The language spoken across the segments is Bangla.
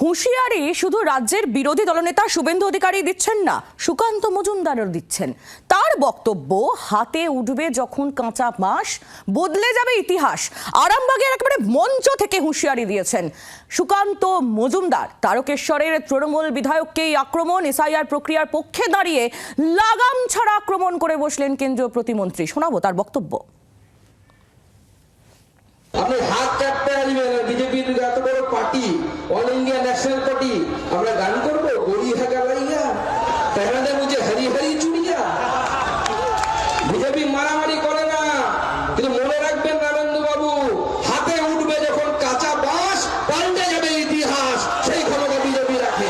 হুঁশিয়ারি শুধু রাজ্যের বিরোধী দলনেতা শুভেন্দু অধিকারী দিচ্ছেন না, সুকান্ত মজুমদারও দিচ্ছেন। তার বক্তব্য, হাতে উঠবে যখন কাঁচা মাস বদলে যাবে ইতিহাস। আরামবাগের একেবারে মঞ্চ থেকে হুঁশিয়ারি দিয়েছেন সুকান্ত মজুমদার। তারকেশ্বরের তৃণমূল বিধায়ককেই আক্রমণ, এসআইআর প্রক্রিয়ার পক্ষে দাঁড়িয়ে লাগাম ছাড়া আক্রমণ করে বসলেন কেন্দ্রীয় প্রতিমন্ত্রী। শোনাবো তার বক্তব্য। আপনি হাত চাটতে আসবেন বিজেপির এত বড় party. All India national party আমরা গান করব হরি হরি চুড়িয়া। বিজেপি মারামারি করে না। কিন্তু মনে রাখবেন বাবু, হাতে উঠবে যখন কাঁচা বাস পাল্টে যাবে ইতিহাস, সেই ক্ষমতা বিজেপি রাখে।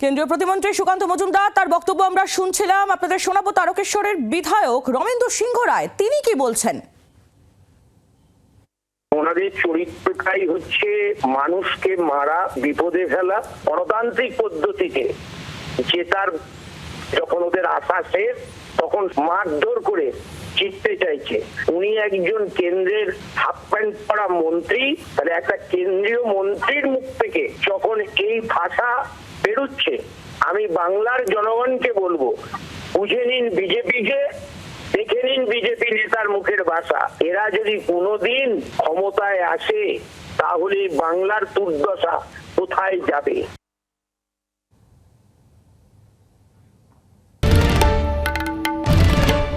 কেন্দ্রীয় প্রতিমন্ত্রী সুকান্ত মজুমদার, তার বক্তব্য আমরা শুনছিলাম। আপনাদের শোনাবো তারকেশ্বরের বিধায়ক রমেন্দ্র সিংহ রায়। তিনি কি বলছেন? ওনাদের চরিত্রটাই হচ্ছে মানুষকে মারা, বিপদে ফেলা গণতান্ত্রিক পদ্ধতিতে। জেতার যখন ওদের আশা শেষ, তখন মারধর করে জিততে চাইছে। উনি একজন কেন্দ্রের হাফ প্যান্ট পরা মন্ত্রী তাহলে একটা কেন্দ্রীয় মন্ত্রীর মুখ থেকে যখন এই ভাষা বেরোচ্ছে, আমি বাংলার জনগণকে বলব মুখের ভাষা। এরা যদি কোনোদিন ক্ষমতায় আসে, তাহলে বাংলার দুর্দশা কোথায় যাবে?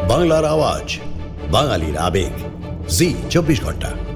বাংলার আওয়াজ, বাঙালির আবেগ। জি, চব্বিশ ঘণ্টা।